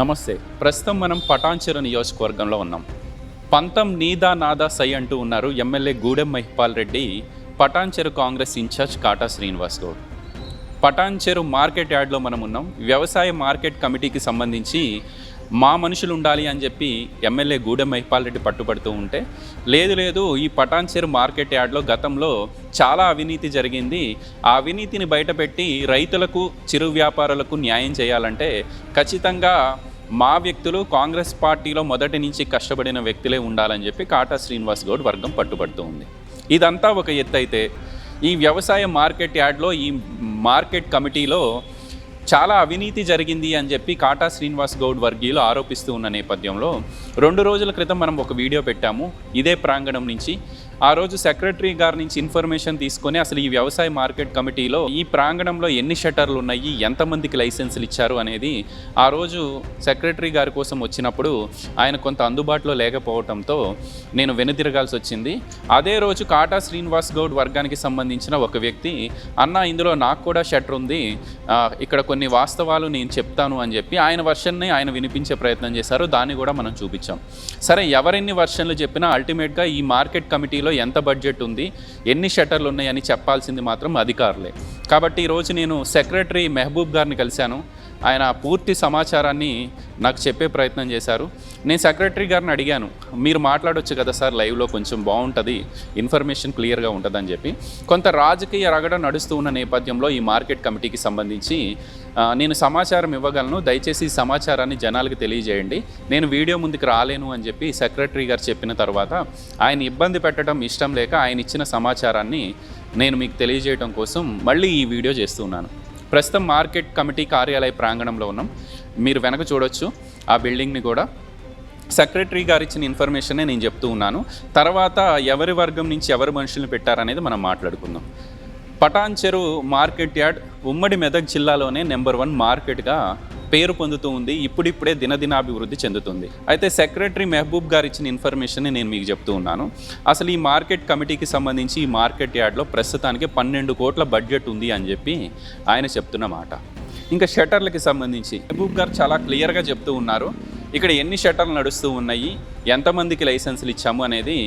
నమస్తే. ప్రస్తుతం మనం పటాన్చెరు నియోజకవర్గంలో ఉన్నాం. పంతం నీదా నాదా సై అంటూ ఉన్నారు MLA Gudem Mahipal Reddy Patancheru Congress incharge Kata Srinivas Goud. Patancheru market యార్డ్లో మనం ఉన్నాం. వ్యవసాయ మార్కెట్ కమిటీకి సంబంధించి మా మనుషులు ఉండాలి అని చెప్పి ఎమ్మెల్యే గూడెం మహిపాల్ రెడ్డి పట్టుబడుతూ ఉంటే లేదు లేదు ఈ పటాన్చేరు మార్కెట్ యార్డ్లో గతంలో చాలా అవినీతి జరిగింది. ఆ అవినీతిని బయటపెట్టి రైతులకు చిరు వ్యాపారులకు న్యాయం చేయాలంటే ఖచ్చితంగా మా వ్యక్తులు కాంగ్రెస్ పార్టీలో మొదటి నుంచి కష్టపడిన వ్యక్తులే ఉండాలని చెప్పి కాటా శ్రీనివాస్ గౌడ్ వర్గం పట్టుబడుతూ ఉంది. ఇదంతా ఒక ఎత్తు అయితే ఈ వ్యవసాయ మార్కెట్ యార్డ్లో ఈ మార్కెట్ కమిటీలో చాలా అవినీతి జరిగింది అని చెప్పి కాటా శ్రీనివాస్ గౌడ్ వర్గీయులు ఆరోపిస్తూ ఉన్న నేపథ్యంలో రెండు రోజుల క్రితం మనం ఒక వీడియో పెట్టాము ఇదే ప్రాంగణం నుంచి. ఆ రోజు సెక్రటరీ గారి నుంచి ఇన్ఫర్మేషన్ తీసుకొని అసలు ఈ వ్యవసాయ మార్కెట్ కమిటీలో ఈ ప్రాంగణంలో ఎన్ని షట్టర్లు ఉన్నాయి ఎంతమందికి లైసెన్సులు ఇచ్చారు అనేది ఆ రోజు సెక్రటరీ గారి కోసం వచ్చినప్పుడు ఆయన కొంత అందుబాటులో లేకపోవడంతో నేను వెనుతిరగాల్సి వచ్చింది. అదే రోజు కాటా శ్రీనివాస్ గౌడ్ వర్గానికి సంబంధించిన ఒక వ్యక్తి అన్న ఇందులో నాకు కూడా షట్టర్ ఉంది. ఇక్కడ కొన్ని వాస్తవాలు నేను చెప్తాను అని చెప్పి ఆయన వర్షన్ని ఆయన వినిపించే ప్రయత్నం చేశారు. దాన్ని కూడా మనం చూపించాం. సరే ఎవరెన్ని వర్షన్లు చెప్పినా అల్టిమేట్గా ఈ మార్కెట్ కమిటీలో ఎంత బడ్జెట్ ఉంది ఎన్ని షట్టర్లు ఉన్నాయని చెప్పాల్సింది మాత్రం అధికారులే. కాబట్టి ఈరోజు నేను సెక్రటరీ మెహబూబ్ గారిని కలిశాను. ఆయన పూర్తి సమాచారాన్ని నాకు చెప్పే ప్రయత్నం చేశారు. నేను సెక్రటరీ గారిని అడిగాను మీరు మాట్లాడొచ్చు కదా సార్ లైవ్లో కొంచెం బాగుంటుంది ఇన్ఫర్మేషన్ క్లియర్గా ఉంటుందని చెప్పి. కొంత రాజకీయ రగడ నడుస్తూ ఉన్న నేపథ్యంలో ఈ మార్కెట్ కమిటీకి సంబంధించి నేను సమాచారం ఇవ్వగలను దయచేసి ఈ సమాచారాన్ని జనాలకు తెలియజేయండి. నేను వీడియో ముందుకు రాలేను అని చెప్పి సెక్రటరీ గారు చెప్పిన తర్వాత ఆయన ఇబ్బంది పెట్టడం ఇష్టం లేక ఆయన ఇచ్చిన సమాచారాన్ని నేను మీకు తెలియజేయడం కోసం మళ్ళీ ఈ వీడియో చేస్తున్నాను ప్రస్తుతం మార్కెట్ కమిటీ కార్యాలయ ప్రాంగణంలో ఉన్నాం. మీరు వెనక చూడొచ్చు ఆ బిల్డింగ్ని కూడా. సెక్రటరీ గారు ఇచ్చిన ఇన్ఫర్మేషనే నేను చెప్తూ ఉన్నాను. తర్వాత ఎవరి వర్గం నుంచి ఎవరి మనుషులను పెట్టారనేది మనం మాట్లాడుకుందాం. పటాన్ చెరువు మార్కెట్ యార్డ్ ఉమ్మడి మెదక్ జిల్లాలోనే నెంబర్ వన్ మార్కెట్గా పేరు పొందుతూ ఉంది ఇప్పుడిప్పుడే దినదినాభివృద్ధి చెందుతుంది. అయితే సెక్రటరీ మెహబూబ్ గారు ఇచ్చిన ఇన్ఫర్మేషన్ నేను మీకు చెప్తూ ఉన్నాను. అసలు ఈ మార్కెట్ కమిటీకి సంబంధించి ఈ మార్కెట్ యార్డ్లో ప్రస్తుతానికి పన్నెండు కోట్ల బడ్జెట్ ఉంది అని చెప్పి ఆయన చెప్తున్న మాట. ఇంకా షట్టర్లకి సంబంధించి మెహబూబ్ గారు చాలా క్లియర్గా చెప్తూ ఉన్నారు. ఇక్కడ ఎన్ని షట్టర్లు నడుస్తూ ఉన్నాయి ఎంతమందికి లైసెన్సులు ఇచ్చాము అనేది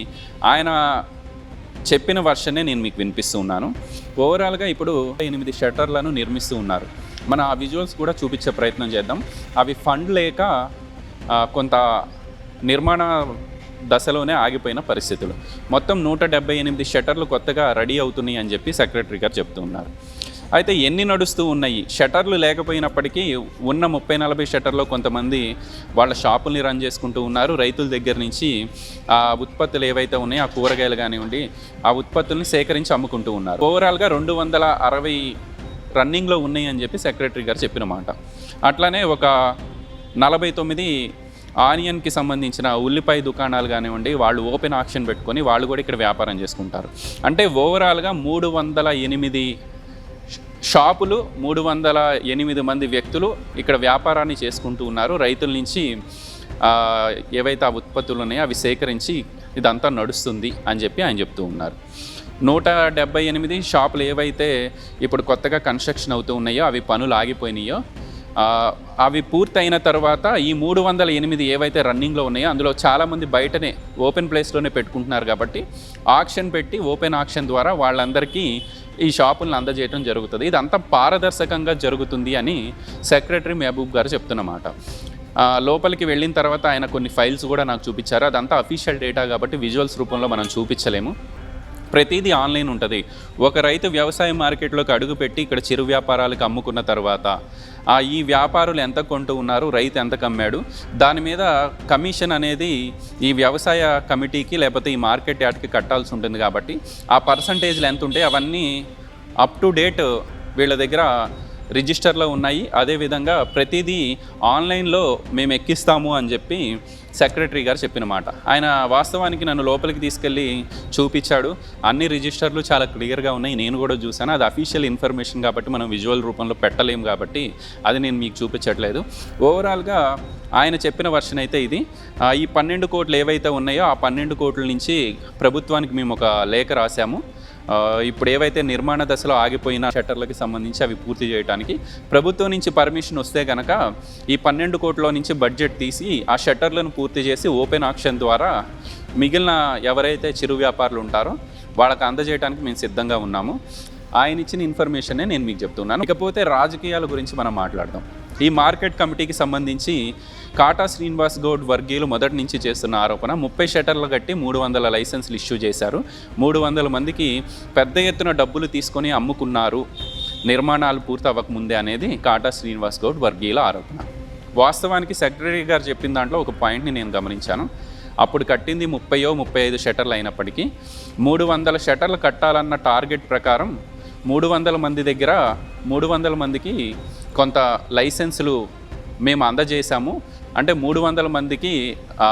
ఆయన చెప్పిన వర్షనే నేను మీకు వినిపిస్తూ ఉన్నాను. ఓవరాల్గా ఇప్పుడు ఎనిమిది షట్టర్లను నిర్మిస్తూ ఉన్నారు. మన ఆ విజువల్స్ కూడా చూపించే ప్రయత్నం చేద్దాం. అవి ఫండ్ లేక కొంత నిర్మాణ దశలోనే ఆగిపోయిన పరిస్థితులు. మొత్తం నూట డెబ్బై ఎనిమిది షట్టర్లు కొత్తగా రెడీ అవుతున్నాయి అని చెప్పి సెక్రటరీ గారు చెప్తున్నారు అయితే ఎన్ని నడుస్తూ ఉన్నాయి? షటర్లు లేకపోయినప్పటికీ ఉన్న ముప్పై నలభై షటర్లో కొంతమంది వాళ్ళ షాపుల్ని రన్ చేసుకుంటూ ఉన్నారు. రైతుల దగ్గర నుంచి ఆ ఉత్పత్తులు ఏవైతే ఉన్నాయో ఆ కూరగాయలు కానివ్వండి ఆ ఉత్పత్తుల్ని సేకరించి అమ్ముకుంటూ ఉన్నారు. ఓవరాల్గా రెండు వందల అరవై రన్నింగ్లో ఉన్నాయి అని చెప్పి సెక్రటరీ గారు చెప్పిన మాట. అట్లానే ఒక నలభై తొమ్మిది ఆనియన్కి సంబంధించిన ఉల్లిపాయ దుకాణాలు కానివ్వండి వాళ్ళు ఓపెన్ ఆక్షన్ పెట్టుకొని వాళ్ళు కూడా ఇక్కడ వ్యాపారం చేసుకుంటారు. అంటే ఓవరాల్గా మూడు వందల ఎనిమిది షాపులు మూడు వందల ఎనిమిది మంది వ్యక్తులు ఇక్కడ వ్యాపారాన్ని చేసుకుంటూ ఉన్నారు. రైతుల నుంచి ఏవైతే ఆ ఉత్పత్తులు ఉన్నాయో అవి సేకరించి ఇదంతా నడుస్తుంది అని చెప్పి ఆయన చెప్తూ ఉన్నారు. నూట డెబ్బై ఎనిమిది షాపులు ఏవైతే ఇప్పుడు కొత్తగా కన్స్ట్రక్షన్ అవుతూ ఉన్నాయో అవి పనులు ఆగిపోయినాయో అవి పూర్తయిన తర్వాత ఈ మూడు వందల ఎనిమిది ఏవైతే రన్నింగ్లో ఉన్నాయో అందులో చాలామంది బయటనే ఓపెన్ ప్లేస్లోనే పెట్టుకుంటున్నారు కాబట్టి ఆక్షన్ పెట్టి ఓపెన్ ఆక్షన్ ద్వారా వాళ్ళందరికీ ఈ షాపులను అందజేయడం జరుగుతుంది. ఇదంతా పారదర్శకంగా జరుగుతుంది అని సెక్రటరీ మహబూబ్ గారు చెప్తున్నమాట. లోపలికి వెళ్ళిన తర్వాత ఆయన కొన్ని ఫైల్స్ కూడా నాకు చూపించారు. అదంతా అఫీషియల్ డేటా కాబట్టి విజువల్స్ రూపంలో మనం చూపించలేము. ప్రతిదీ ఆన్లైన్ ఉంటుంది. ఒక రైతు వ్యవసాయ మార్కెట్లోకి అడుగుపెట్టి ఇక్కడ చిరు వ్యాపారాలకు అమ్ముకున్న తర్వాత ఆ ఈ వ్యాపారులు ఎంత కొంటూ ఉన్నారు రైతు ఎంత కమ్మాడు దాని మీద కమిషన్ అనేది ఈ వ్యవసాయ కమిటీకి లేకపోతే ఈ మార్కెట్ యార్డ్కి కట్టాల్సి ఉంటుంది కాబట్టి ఆ పర్సంటేజ్లు ఎంత ఉంటాయి అవన్నీ అప్ టు డేట్ వీళ్ళ దగ్గర రిజిస్టర్లో ఉన్నాయి. అదేవిధంగా ప్రతిదీ ఆన్లైన్లో మేము ఎక్కిస్తాము అని చెప్పి సెక్రటరీ గారు చెప్పిన మాట. ఆయన వాస్తవానికి నన్ను లోపలికి తీసుకెళ్ళి చూపించాడు. అన్ని రిజిస్టర్లు చాలా క్లియర్గా ఉన్నాయి. నేను కూడా చూశాను. అది అఫీషియల్ ఇన్ఫర్మేషన్ కాబట్టి మనం విజువల్ రూపంలో పెట్టలేము కాబట్టి అది నేను మీకు చూపించట్లేదు. ఓవరాల్గా ఆయన చెప్పిన వర్షన్ అయితే ఇది. ఈ పన్నెండు కోట్లు ఏవైతే ఉన్నాయో ఆ పన్నెండు కోట్ల నుంచి ప్రభుత్వానికి మేము ఒక లేఖ రాశాము. ఇప్పుడు ఏవైతే నిర్మాణ దశలో ఆగిపోయిన షట్టర్లకి సంబంధించి అవి పూర్తి చేయడానికి ప్రభుత్వం నుంచి పర్మిషన్ వస్తే కనుక ఈ పన్నెండు కోట్ల నుంచి బడ్జెట్ తీసి ఆ షట్టర్లను పూర్తి చేసి ఓపెన్ ఆక్షన్ ద్వారా మిగిలిన ఎవరైతే చిరు వ్యాపారులు ఉంటారో వాళ్ళకి అందజేయడానికి మేము సిద్ధంగా ఉన్నాము. ఆయన ఇచ్చిన ఇన్ఫర్మేషనే నేను మీకు చెప్తున్నాను. ఇకపోతే రాజకీయాల గురించి మనం మాట్లాడదాం. ఈ మార్కెట్ కమిటీకి సంబంధించి కాటా శ్రీనివాస్ గౌడ్ వర్గీయులు మొదటి నుంచి చేస్తున్న ఆరోపణ ముప్పై షటర్లు కట్టి మూడు వందల లైసెన్స్లు ఇష్యూ చేశారు. మూడు వందల మందికి పెద్ద ఎత్తున డబ్బులు తీసుకొని అమ్ముకున్నారు. నిర్మాణాలు పూర్తి అవ్వకముందే అనేది కాటా శ్రీనివాస్ గౌడ్ వర్గీయుల ఆరోపణ. వాస్తవానికి సెక్రటరీ గారు చెప్పిన దాంట్లో ఒక పాయింట్ని నేను గమనించాను. అప్పుడు కట్టింది ముప్పయో ముప్పై ఐదు షటర్లు అయినప్పటికీ మూడు వందల షటర్లు కట్టాలన్న టార్గెట్ ప్రకారం మూడు వందల మంది దగ్గర మూడు వందల మందికి కొంత లైసెన్సులు మేము అందజేశాము. అంటే మూడు వందల మందికి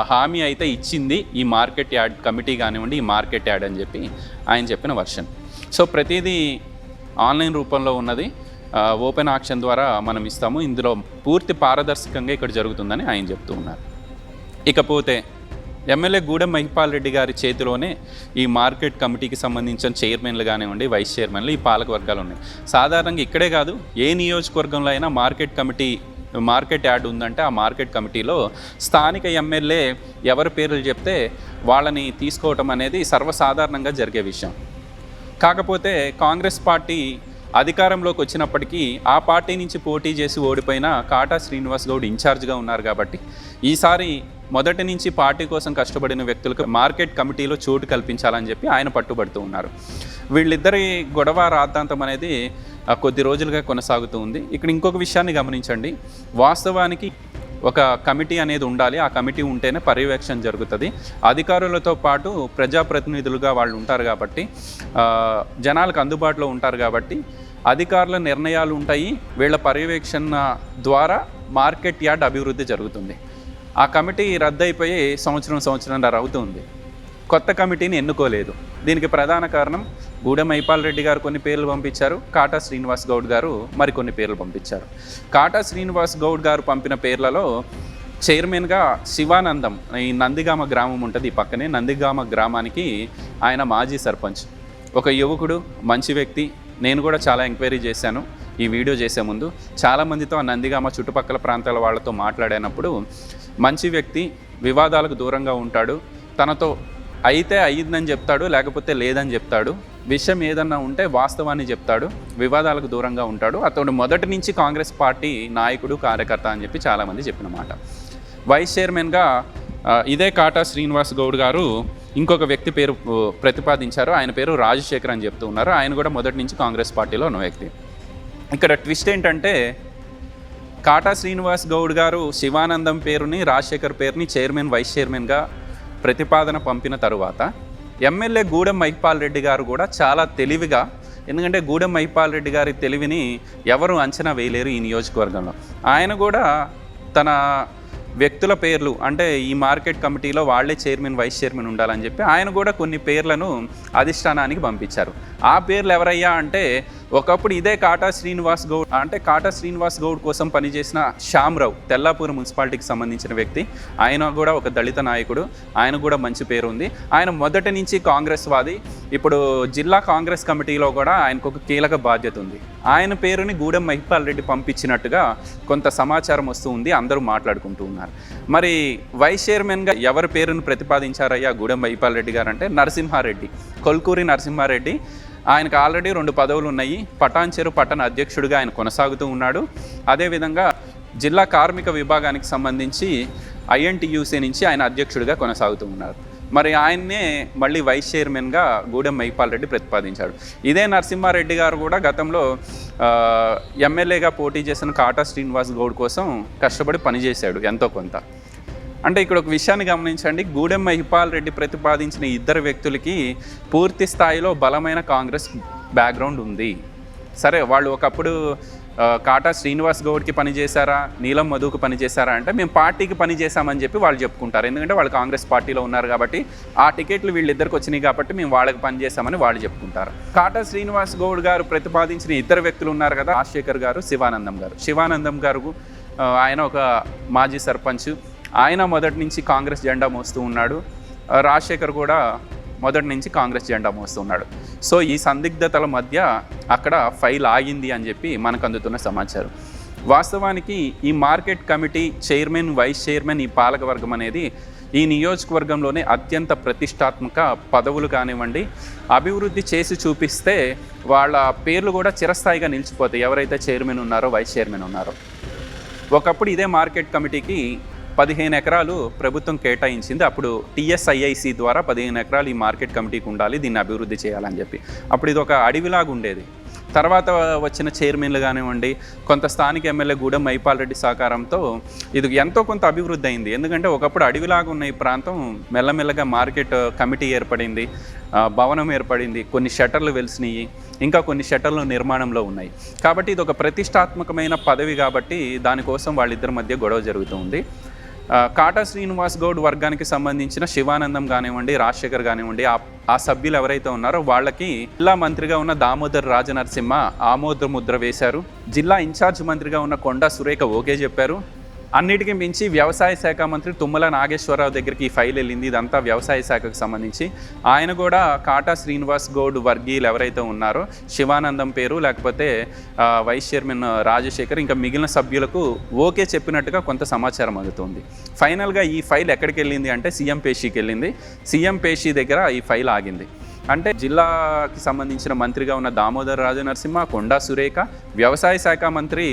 హామీ అయితే ఇచ్చింది ఈ మార్కెట్ యాడ్ కమిటీ కానివ్వండి ఈ మార్కెట్ యాడ్ అని చెప్పి ఆయన చెప్పిన వర్షన్. సో ప్రతిదీ ఆన్లైన్ రూపంలో ఉన్నది. ఓపెన్ ఆక్షన్ ద్వారా మనం ఇస్తాము. ఇందులో పూర్తి పారదర్శకంగా ఇక్కడ జరుగుతుందని ఆయన చెప్తూ ఉన్నారు. ఇకపోతే ఎమ్మెల్యే గూడెం మహిపాల్ రెడ్డి గారి చేతిలోనే ఈ మార్కెట్ కమిటీకి సంబంధించిన చైర్మన్లు కానివ్వండి వైస్ చైర్మన్లు ఈ పాలక వర్గాలు ఉన్నాయి. సాధారణంగా ఇక్కడే కాదు ఏ నియోజకవర్గంలో అయినా మార్కెట్ కమిటీ మార్కెట్ యాడ్ ఉందంటే ఆ మార్కెట్ కమిటీలో స్థానిక ఎమ్మెల్యే ఎవరి పేర్లు చెప్తే వాళ్ళని తీసుకోవటం అనేది సర్వసాధారణంగా జరిగే విషయం. కాకపోతే కాంగ్రెస్ పార్టీ అధికారంలోకి వచ్చినప్పటికీ ఆ పార్టీ నుంచి పోటీ చేసి ఓడిపోయిన కాటా శ్రీనివాస్ గౌడ్ ఇన్ఛార్జ్గా ఉన్నారు కాబట్టి ఈసారి మొదటి నుంచి పార్టీ కోసం కష్టపడిన వ్యక్తులకు మార్కెట్ కమిటీలో చోటు కల్పించాలని చెప్పి ఆయన పట్టుబడుతూ ఉన్నారు. వీళ్ళిద్దరి గొడవ రాద్ధాంతం అనేది కొద్ది రోజులుగా కొనసాగుతూ ఉంది. ఇక్కడ ఇంకొక విషయాన్ని గమనించండి. వాస్తవానికి ఒక కమిటీ అనేది ఉండాలి. ఆ కమిటీ ఉంటేనే పర్యవేక్షణ జరుగుతుంది. అధికారులతో పాటు ప్రజాప్రతినిధులుగా వాళ్ళు ఉంటారు కాబట్టి జనాలకు అందుబాటులో ఉంటారు కాబట్టి అధికారుల నిర్ణయాలు ఉంటాయి. వీళ్ళ పర్యవేక్షణ ద్వారా మార్కెట్ యార్డ్ అభివృద్ధి జరుగుతుంది. ఆ కమిటీ రద్దయిపోయి సంవత్సరం సంవత్సరంన్నర అవుతుంది. కొత్త కమిటీని ఎన్నుకోలేదు. దీనికి ప్రధాన కారణం గూడెం ఐపాల్ రెడ్డి గారు కొన్ని పేర్లు పంపించారు. కాటా శ్రీనివాస్ గౌడ్ గారు మరికొన్ని పేర్లు పంపించారు. కాటా శ్రీనివాస్ గౌడ్ గారు పంపిన పేర్లలో చైర్మన్గా శివానందం ఈ నందిగామ గ్రామం ఉంటుంది ఈ పక్కనే. నందిగామ గ్రామానికి ఆయన మాజీ సర్పంచ్. ఒక యువకుడు మంచి వ్యక్తి. నేను కూడా చాలా ఎంక్వైరీ చేశాను ఈ వీడియో చేసే ముందు. చాలామందితో ఆ నందిగామ చుట్టుపక్కల ప్రాంతాల వాళ్ళతో మాట్లాడినప్పుడు మంచి వ్యక్తి వివాదాలకు దూరంగా ఉంటాడు. తనతో అయితే అయ్యిందని చెప్తాడు లేకపోతే లేదని చెప్తాడు. విషయం ఏదన్నా ఉంటే వాస్తవాన్ని చెప్తాడు వివాదాలకు దూరంగా ఉంటాడు. అతడు మొదటి నుంచి కాంగ్రెస్ పార్టీ నాయకుడు కార్యకర్త అని చెప్పి చాలామంది చెప్పిన మాట వైస్ చైర్మన్గా ఇదే కాటా శ్రీనివాస్ గౌడ్ గారు ఇంకొక వ్యక్తి పేరు ప్రతిపాదించారు. ఆయన పేరు రాజశేఖర్ అని చెప్తూ ఉన్నారు. ఆయన కూడా మొదటి నుంచి కాంగ్రెస్ పార్టీలో ఉన్న వ్యక్తి. ఇక్కడ ట్విస్ట్ ఏంటంటే కాటా శ్రీనివాస్ గౌడ్ గారు శివానందం పేరుని రాజశేఖర్ పేరుని చైర్మన్ వైస్ చైర్మన్గా ప్రతిపాదన పంపిన తరువాత ఎమ్మెల్యే గూడెం మైపాల్ రెడ్డి గారు కూడా చాలా తెలివిగా ఎందుకంటే గూడెం మైపాల్ రెడ్డి గారి తెలివిని ఎవరు అంచనా వేయలేరు ఈ నియోజకవర్గంలో. ఆయన కూడా తన వ్యక్తుల పేర్లు అంటే ఈ మార్కెట్ కమిటీలో వాళ్ళే చైర్మన్ వైస్ చైర్మన్ ఉండాలని చెప్పి ఆయన కూడా కొన్ని పేర్లను అధిష్టానానికి పంపించారు. ఆ పేర్లు ఎవరయ్యా అంటే ఒకప్పుడు ఇదే కాటా శ్రీనివాస్ గౌడ్ అంటే కాటా శ్రీనివాస్ గౌడ్ కోసం పనిచేసిన శ్యామ్రావు తెల్లాపూర్ మున్సిపాలిటీకి సంబంధించిన వ్యక్తి. ఆయన కూడా ఒక దళిత నాయకుడు. ఆయన కూడా మంచి పేరు ఉంది. ఆయన మొదటి నుంచి కాంగ్రెస్ వాది ఇప్పుడు జిల్లా కాంగ్రెస్ కమిటీలో కూడా ఆయనకు ఒక కీలక బాధ్యత ఉంది. ఆయన పేరుని గూడెం మహిపాల్ రెడ్డి పంపించినట్టుగా కొంత సమాచారం వస్తూ ఉంది. అందరూ మాట్లాడుకుంటూ ఉన్నారు. మరి వైస్ చైర్మన్గా ఎవరి పేరును ప్రతిపాదించారయ్యా గూడెం మహిపాల్ రెడ్డి గారు అంటే నరసింహారెడ్డి. కొల్కూరి నరసింహారెడ్డి. ఆయనకు ఆల్రెడీ రెండు పదవులు ఉన్నాయి. పటాన్చెరు పట్టణ అధ్యక్షుడిగా ఆయన కొనసాగుతూ ఉన్నాడు. అదేవిధంగా జిల్లా కార్మిక విభాగానికి సంబంధించి ఐఎన్టీయూసీ నుంచి ఆయన అధ్యక్షుడిగా కొనసాగుతూ ఉన్నారు. మరి ఆయన్నే మళ్ళీ వైస్ చైర్మన్గా గూడెం మైపాల్ రెడ్డి ప్రతిపాదించాడు. ఇదే నరసింహారెడ్డి గారు కూడా గతంలో ఎమ్మెల్యేగా పోటీ చేసిన కాటా శ్రీనివాస్ గౌడ్ కోసం కష్టపడి పనిచేశాడు ఎంతో కొంత. అంటే ఇక్కడ ఒక విషయాన్ని గమనించండి. గూడెం మహిపాల్ రెడ్డి ప్రతిపాదించిన ఇద్దరు వ్యక్తులకి పూర్తి స్థాయిలో బలమైన కాంగ్రెస్ బ్యాక్గ్రౌండ్ ఉంది. సరే వాళ్ళు ఒకప్పుడు కాటా శ్రీనివాస్ గౌడ్కి పనిచేశారా నీలం మధుకు పనిచేశారా అంటే మేము పార్టీకి పని చేశామని చెప్పి వాళ్ళు చెప్పుకుంటారు. ఎందుకంటే వాళ్ళు కాంగ్రెస్ పార్టీలో ఉన్నారు కాబట్టి ఆ టికెట్లు వీళ్ళిద్దరికి వచ్చినాయి కాబట్టి మేము వాళ్ళకి పని వాళ్ళు చెప్పుకుంటారు. కాటా శ్రీనివాస్ గౌడ్ గారు ప్రతిపాదించిన ఇద్దరు వ్యక్తులు ఉన్నారు కదా రాజశేఖర్ గారు శివానందం గారు. శివానందం గారు ఆయన ఒక మాజీ సర్పంచ్. ఆయన మొదటి నుంచి కాంగ్రెస్ జెండా మోస్తూ ఉన్నాడు. రాజశేఖర్ కూడా మొదటి నుంచి కాంగ్రెస్ జెండా మోస్తున్నాడు సో ఈ సందిగ్ధతల మధ్య అక్కడ ఫైల్ ఆగింది అని చెప్పి మనకు అందుతున్న సమాచారం. వాస్తవానికి ఈ market committee chairman vice chairman ఈ పాలకవర్గం అనేది ఈ నియోజకవర్గంలోనే అత్యంత ప్రతిష్టాత్మక పదవులు కానివ్వండి అభివృద్ధి చేసి చూపిస్తే వాళ్ళ పేర్లు కూడా చిరస్థాయిగా నిలిచిపోతాయి. ఎవరైతే చైర్మన్ ఉన్నారో వైస్ చైర్మన్ ఉన్నారో. ఒకప్పుడు ఇదే మార్కెట్ కమిటీకి పదిహేను ఎకరాలు ప్రభుత్వం కేటాయించింది. అప్పుడు టీఎస్ఐఐసి ద్వారా పదిహేను ఎకరాలు ఈ మార్కెట్ కమిటీకి ఉండాలి దీన్ని అభివృద్ధి చేయాలని చెప్పి. అప్పుడు ఇది ఒక అడవిలాగా ఉండేది. తర్వాత వచ్చిన చైర్మన్లు కానివ్వండి కొంత స్థానిక ఎమ్మెల్యే గూడెం మైపాల్ రెడ్డి సహకారంతో ఇది ఎంతో కొంత అభివృద్ధి అయింది. ఎందుకంటే ఒకప్పుడు అడవిలాగా ఉన్న ఈ ప్రాంతం మెల్లమెల్లగా మార్కెట్ కమిటీ ఏర్పడింది భవనం ఏర్పడింది కొన్ని షట్టర్లు వెలిసినాయి ఇంకా కొన్ని షట్టర్లు నిర్మాణంలో ఉన్నాయి. కాబట్టి ఇది ఒక ప్రతిష్టాత్మకమైన పదవి కాబట్టి దానికోసం వాళ్ళిద్దరి మధ్య గొడవ జరుగుతుంది కాటా శ్రీనివాస్ గౌడ్ వర్గానికి సంబంధించిన శివానందం కానివ్వండి రాజశేఖర్ కానివ్వండి ఆ ఆ సభ్యులు ఎవరైతే ఉన్నారో వాళ్ళకి జిల్లా మంత్రిగా ఉన్న దామోదర్ రాజనరసింహ ఆమోద ముద్ర వేశారు. జిల్లా ఇన్ఛార్జ్ మంత్రిగా ఉన్న కొండా సురేఖ ఓకే చెప్పారు. అన్నిటికీ మించి వ్యవసాయ శాఖ మంత్రి తుమ్మల నాగేశ్వరరావు దగ్గరికి ఈ ఫైల్ వెళ్ళింది. ఇదంతా వ్యవసాయ శాఖకు సంబంధించి. ఆయన కూడా కాటా శ్రీనివాస్ గౌడ్ వర్గీయులు ఎవరైతే ఉన్నారో శివానందం పేరు లేకపోతే వైస్ చైర్మన్ రాజశేఖర్ ఇంకా మిగిలిన సభ్యులకు ఓకే చెప్పినట్టుగా కొంత సమాచారం అందుతుంది. ఫైనల్గా ఈ ఫైల్ ఎక్కడికి వెళ్ళింది అంటే సీఎం పేషీకి వెళ్ళింది. సీఎం పేషీ దగ్గర ఈ ఫైల్ ఆగింది. అంటే జిల్లాకి సంబంధించిన మంత్రిగా ఉన్న దామోదర్ రాజు నరసింహ కొండా సురేఖ వ్యవసాయ శాఖ మంత్రి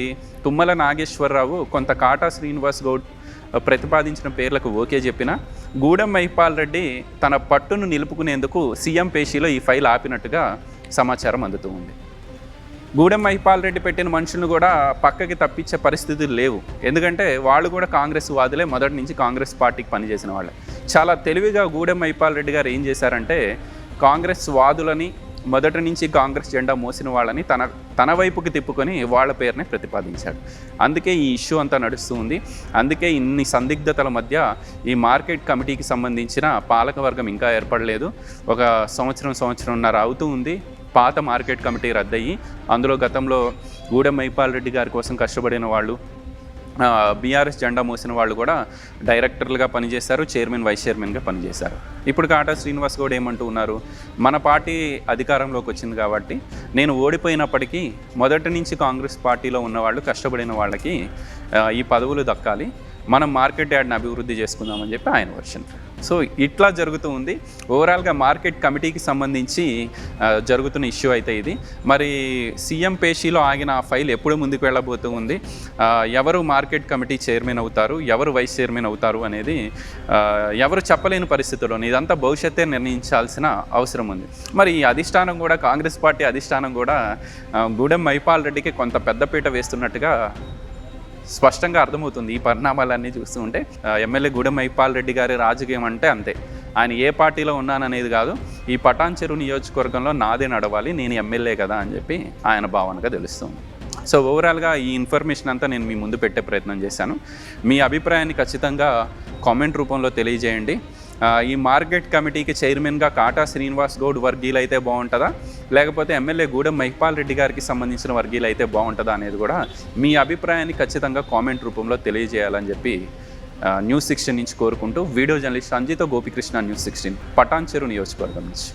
తుమ్మల నాగేశ్వరరావు కొంత కాటా శ్రీనివాస్ గౌడ్ ప్రతిపాదించిన పేర్లకు ఓకే చెప్పిన గూడెం మైపాల్ రెడ్డి తన పట్టును నిలుపుకునేందుకు సీఎం పేషీలో ఈ ఫైల్ ఆపినట్టుగా సమాచారం అందుతూ ఉంది. గూడెం మహిపాల్ రెడ్డి పెట్టిన మనుషులను కూడా పక్కకి తప్పించే పరిస్థితులు లేవు. ఎందుకంటే వాళ్ళు కూడా కాంగ్రెస్ వాదులే మొదటి నుంచి కాంగ్రెస్ పార్టీకి పనిచేసిన వాళ్ళే. చాలా తెలివిగా గూడెం మహిపాల్ రెడ్డి గారు ఏం చేశారంటే కాంగ్రెస్ వాదులని మొదటి నుంచి కాంగ్రెస్ జెండా మోసిన వాళ్ళని తన తన వైపుకి తిప్పుకొని వాళ్ళ పేరునే ప్రతిపాదించాడు. అందుకే ఈ ఇష్యూ అంతా నడుస్తూ ఉంది అందుకే ఇన్ని సందిగ్ధతల మధ్య ఈ మార్కెట్ కమిటీకి సంబంధించిన పాలకవర్గం ఇంకా ఏర్పడలేదు. ఒక సంవత్సరం సంవత్సరంన్నర అవుతూ ఉంది. పాత మార్కెట్ కమిటీ రద్దయ్యి అందులో గతంలో గూడెం మైపాల్ రెడ్డి గారి కోసం కష్టపడిన వాళ్ళు బీఆర్ఎస్ జెండా మోసిన వాళ్ళు కూడా డైరెక్టర్లుగా పనిచేశారు చైర్మన్ వైస్ చైర్మన్గా పనిచేశారు. ఇప్పుడు కాటా శ్రీనివాస్ గౌడ్ ఏమంటూ ఉన్నారు మన పార్టీ అధికారంలోకి వచ్చింది కాబట్టి నేను ఓడిపోయినప్పటికీ మొదటి నుంచి కాంగ్రెస్ పార్టీలో ఉన్న వాళ్ళు కష్టపడిన వాళ్ళకి ఈ పదవులు దక్కాలి. మనం మార్కెట్ యార్డ్ని అభివృద్ధి చేసుకుందామని చెప్పి ఆయన వర్షన్. సో ఇట్లా జరుగుతూ ఉంది. ఓవరాల్గా మార్కెట్ కమిటీకి సంబంధించి జరుగుతున్న ఇష్యూ అయితే ఇది. మరి సీఎం పేషీలో ఆగిన ఆ ఫైల్ ఎప్పుడు ముందుకు వెళ్ళబోతూ ఉంది? ఎవరు మార్కెట్ కమిటీ చైర్మన్ అవుతారు? ఎవరు వైస్ చైర్మన్ అవుతారు అనేది ఎవరు చెప్పలేని పరిస్థితుల్లో ఇదంతా భవిష్యత్తే నిర్ణయించాల్సిన అవసరం ఉంది. మరి ఈ అధిష్టానం కూడా కాంగ్రెస్ పార్టీ అధిష్టానం కూడా గూడెం మైపాల్ రెడ్డికి కొంత పెద్దపీట వేస్తున్నట్టుగా స్పష్టంగా అర్థమవుతుంది ఈ పరిణామాలన్నీ చూస్తూ ఉంటే ఎమ్మెల్యే గూడెం మైపాల్ రెడ్డి గారి రాజకీయం అంటే అంతే. ఆయన ఏ పార్టీలో ఉన్నాననేది కాదు ఈ పటాన్ చెరువు నియోజకవర్గంలో నాదే నడవాలి నేను ఎమ్మెల్యే కదా అని చెప్పి ఆయన భావనగా తెలుస్తుంది. సో ఓవరాల్గా ఈ ఇన్ఫర్మేషన్ అంతా నేను మీ ముందు పెట్టే ప్రయత్నం చేశాను. మీ అభిప్రాయాన్ని ఖచ్చితంగా కామెంట్ రూపంలో తెలియజేయండి. ఈ మార్కెట్ కమిటీకి చైర్మన్గా కాటా శ్రీనివాస్ గౌడ్ వర్గీలు అయితే బాగుంటుందా? లేకపోతే ఎమ్మెల్యే గూడెం మహిపాల్ రెడ్డి గారికి సంబంధించిన వర్గీలు అయితే బాగుంటుందా అనేది కూడా మీ అభిప్రాయాన్ని ఖచ్చితంగా కామెంట్ రూపంలో తెలియజేయాలని చెప్పి న్యూస్ సిక్స్టీన్ నుంచి కోరుకుంటూ video journalist Sanjeetha Gopikrishna news sixteen Patancheru నియోజకవర్గం నుంచి.